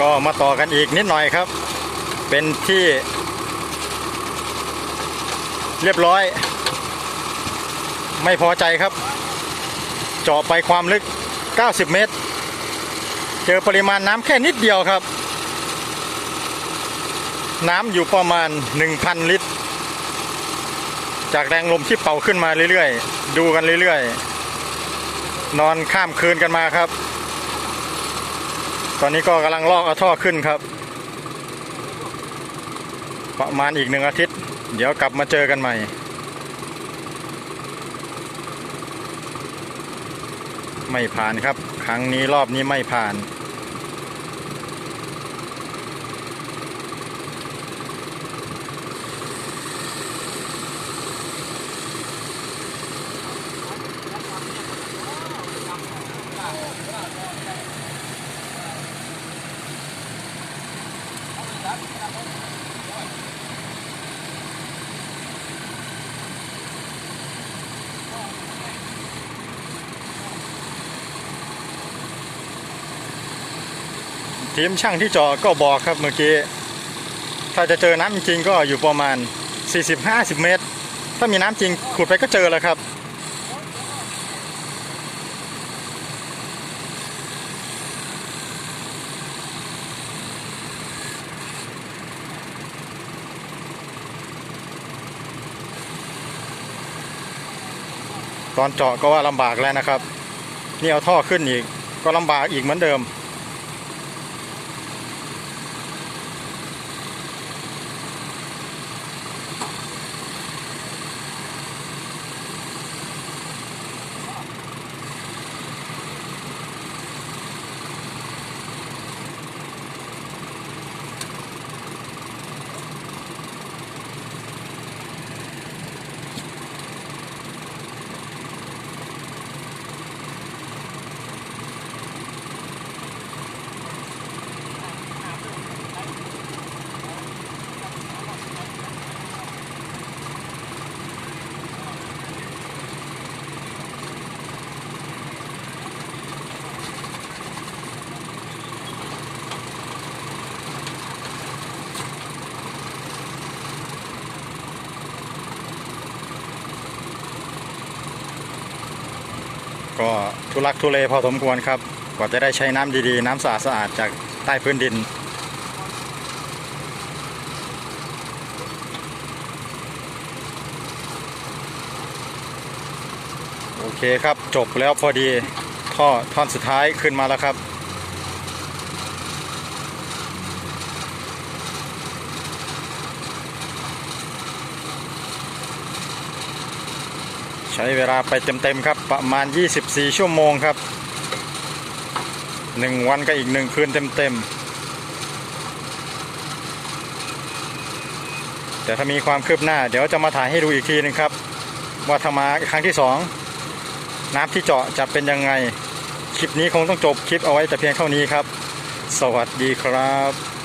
ก็มาต่อกันอีกนิดหน่อยครับ เป็นที่ เรียบร้อย ไม่พอใจครับ เจาะไปความลึก 90 เมตร เจอปริมาณน้ำแค่นิดเดียวครับ น้ำอยู่ประมาณ 1,000 ลิตร จากแรงลมที่เป่าขึ้นมาเรื่อยๆ ดูกันเรื่อยๆ นอนข้ามคืนกันมาครับ ตอนนี้ก็กำลังลอกเอาท่อขึ้นครับ ประมาณอีกหนึ่งอาทิตย์ เดี๋ยวกลับมาเจอกันใหม่ไม่ผ่านครับ ครั้งนี้รอบนี้ไม่ผ่าน ทีมช่างที่เจาะก็บอกครับเมื่อกี้ ถ้าจะเจอน้ำจริงก็อยู่ประมาณ 40-50 เมตร ถ้ามีน้ำจริงขุดไปก็เจอแล้วครับตอนเจาะก็ว่าลำบากแล้วนะครับ นี่เอาท่อขึ้นอีก ก็ลำบากอีกเหมือนเดิม ก็ทุลักทุเลพอสมควรครับ กว่าจะได้ใช้น้ำดีๆ น้ำสะอาดสะอาดจากใต้พื้นดิน โอเคครับจบแล้วพอดีท่อท่อนสุดท้ายขึ้นมาแล้วครับ ใช้เวลาไปเต็มๆครับ ประมาณ 24 ชั่วโมงครับ 1 วันก็อีก 1 คืนเต็มๆ แต่ถ้ามีความคืบหน้า เดี๋ยวจะมาถ่ายให้ดูอีกทีนึงครับ ว่าถ้ามาครั้งที่ 2 น้ำที่เจาะจะเป็นยังไง คลิปนี้คงต้องจบคลิปเอาไว้แต่เพียงเท่านี้ครับ สวัสดีครับ